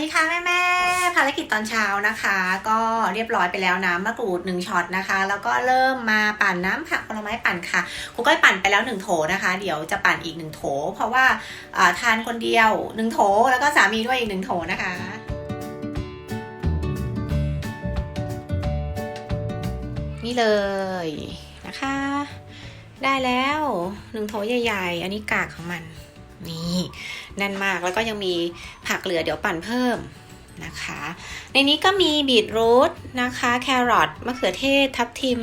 ดีค่ะแม่แม่ภารกิจตอนเช้านะคะ ก็เรียบร้อยไปแล้วน้ำมะกรูดหนึ่งช็อตนะคะ แล้วก็เริ่มมาปั่นน้ำผักผลไม้ปั่นค่ะครูก้อยปั่นไปแล้วหนึ่งโถนะคะ เดี๋ยวจะปั่นอีกหนึ่งโถ เพราะว่าอ่าทานคนเดียวหนึ่งโถแล้วก็สามีด้วยอีกหนึ่งโถนะคะนี่เลยนะคะ ได้แล้วหนึ่งโถใหญ่ ๆ อันนี้กากของมัน นี่ แน่นมาก แล้วก็ยังมีผักเหลือเดี๋ยวปั่นเพิ่มนะคะ ในนี้ก็มีบีทรูทนะคะ แครอทมะเขือเทศ ทับทิม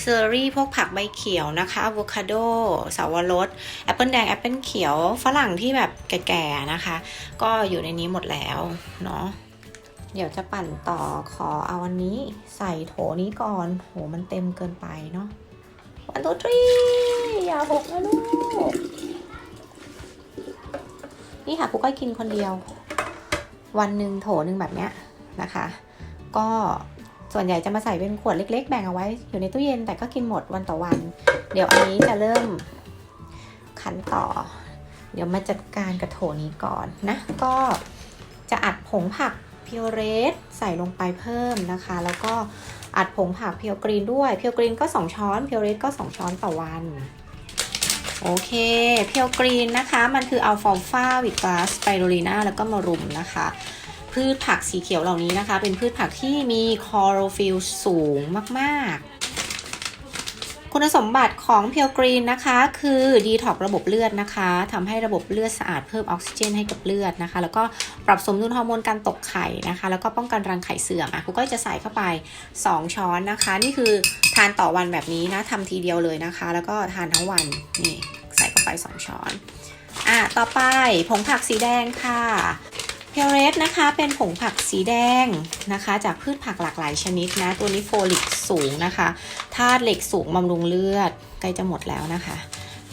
เซอร์รี่ พวกผักใบเขียวนะคะอะโวคาโดสาวรสแอปเปิลแดง แอปเปิลเขียว ฝรั่งที่แบบแก่ๆนะคะ ก็อยู่ในนี้หมดแล้วเนาะเดี๋ยวจะปั่นต่อขอเอาอันนี้ใส่โถนี้ก่อน โหมันเต็มเกินไปเนาะวันตัวทรีอย่าหกนะลูก นี่ค่ะครูก้อยกินคนเดียว วันหนึ่งโถหนึ่งแบบเนี้ยนะคะ ก็ส่วนใหญ่จะมาใส่เป็นขวดเล็ก ๆ แบ่งเอาไว้อยู่ในตู้เย็นแต่ก็กินหมดวันต่อวัน เดี๋ยวอันนี้จะเริ่มขันต่อ เดี๋ยวมาจัดการกระโถนี้ก่อนนะ ก็จะอัดผงผักเพียวเรสใส่ลงไปเพิ่มนะคะ แล้วก็อัดผงผักเพียวกรีนด้วย เพียวกรีนก็ 2 ช้อน เพียวเรสก็ 2 ช้อนต่อวัน โอเคเพียวกรีนนะคะ มันคืออัลฟอลฟาวิกาสไปโรลีนาแล้วก็มารุมนะคะ พืชผักสีเขียวเหล่านี้นะคะ เป็นพืชผักที่มีคลอโรฟิลสูงมาก คุณสมบัติของเพียวกรีนนะคะ คือดีท็อกระบบเลือดนะคะทำให้ระบบเลือดสะอาดเพิ่มออกซิเจนให้กับเลือดนะคะ แล้วก็ปรับสมดุลฮอร์โมนการตกไข่นะคะ แล้วก็ป้องกันรังไข่เสื่อมอะคุณก็จะใส่เข้าไป 2 ช้อนนะคะ นี่คือทานต่อวันแบบนี้นะทำทีเดียวเลยนะคะ แล้วก็ทานทั้งวันนี่ใส่เข้าไป 2 ช้อนอะต่อไปผงผักสีแดงค่ะ เพลเรสนะคะเป็นผงผักสีแดงนะคะ จากพืชผักหลากหลายชนิดนะ ตัวนี้โฟลิกสูงนะคะธาตุเหล็กสูงบำรุงเลือดใกล้จะหมดแล้วนะคะ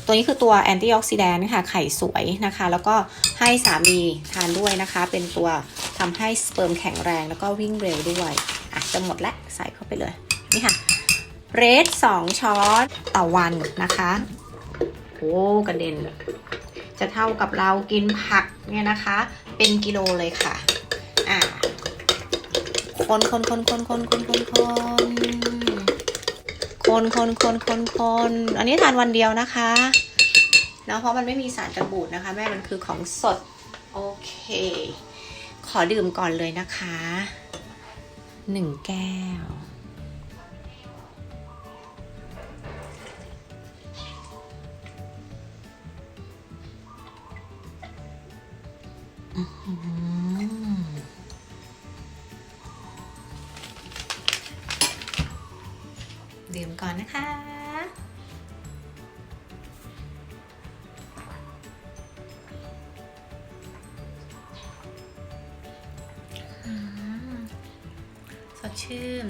ตัวนี้คือตัวแอนตี้ออกซิแดนต์นะคะไข่สวยนะคะ แล้วก็ให้สามีทานด้วยนะคะ เป็นตัวทำให้สเปิร์มแข็งแรงแล้วก็วิ่งเร็วด้วยอะจะหมดแล้วใส่เข้าไปเลยนี่ค่ะเรส2ช้อนต่อวันนะคะโอ้กระเด็น จะเท่ากับเรากินผักเนี่ยนะคะ เป็นกิโลเลยค่ะ อ่า คนคนคนคนคนคนคนคนคนคนคนคนคนอันนี้ทานวันเดียวนะคะเนาะเพราะมันไม่มีสารกันบูดนะคะ แม่มันคือของสด โอเค ขอดื่มก่อนเลยนะคะหนึ่งแก้ว ดื่มก่อนนะคะ สดชื่น